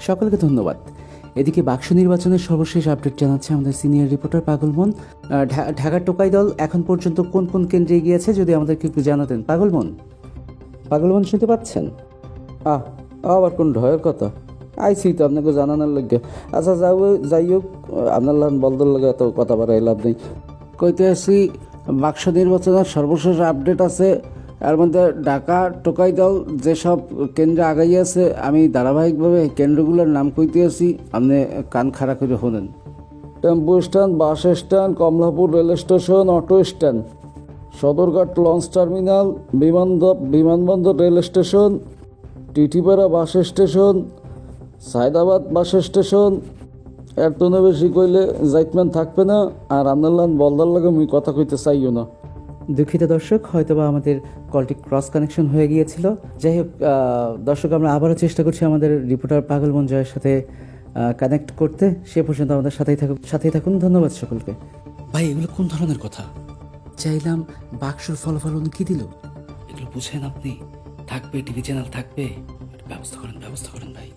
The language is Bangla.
সকলকে ধন্যবাদ। এদিকে বাক্স নির্বাচনের সর্বশেষ আপডেট জানাচ্ছে আমাদের সিনিয়র রিপোর্টার পাগলমন ঢাকার টোকাই দল এখন পর্যন্ত কোন কোন কেন্দ্রে গিয়েছে যদি আমাদেরকে একটু জানাতেন। পাগলমন পাগলমন শুনতে পাচ্ছেন? আহ, আবার কোন ঢয়ের কথা? আইসি তো আপনাকে জানানোর লাগে। আচ্ছা যাও, যাই হোক, আপনার লান বলদর লাগে এত কথা বাড়াই লাভ নেই। কইতে আসি, বাক্স নির্বাচনের সর্বশেষ আপডেট আছে এর মধ্যে ঢাকা, টোকাই দল যেসব কেন্দ্রে আগাই আছে, আমি ধারাবাহিকভাবে কেন্দ্রগুলোর নাম কইতে আসি আপনি কান খাড়া করে শোনেন। Tempo stand, bus stand, Kamalapur rail station, auto stand, Sadarghat launch terminal বিমানবন্দর বিমানবন্দর rail station, Titipara bus station, Sayedabad bus station. এর তো বেশি কইলে যাইতমান থাকবে না, আর আন্দাল্লান বলদার লাগে মুই কথা কইতে চাইও না। দুঃখিত দর্শক হয়তোবা আমাদের কলটি ক্রস কানেকশন হয়ে গিয়েছিল। যাই হোক দর্শক আমরা আবারও চেষ্টা করছি আমাদের রিপোর্টার পাগলমন জয়ের সাথে কানেক্ট করতে। সে পর্যন্ত আমাদের সাথেই থাকুন সাথেই থাকুন। ধন্যবাদ সকলকে। ভাই এগুলো কোন ধরনের কথা? চাইলাম বাক্সর ফলাফলন কি দিল? এগুলো বুঝেন আপনি। থাকবে টিভি চ্যানেল থাকবে। ব্যবস্থা করেন ব্যবস্থা করেন ভাই।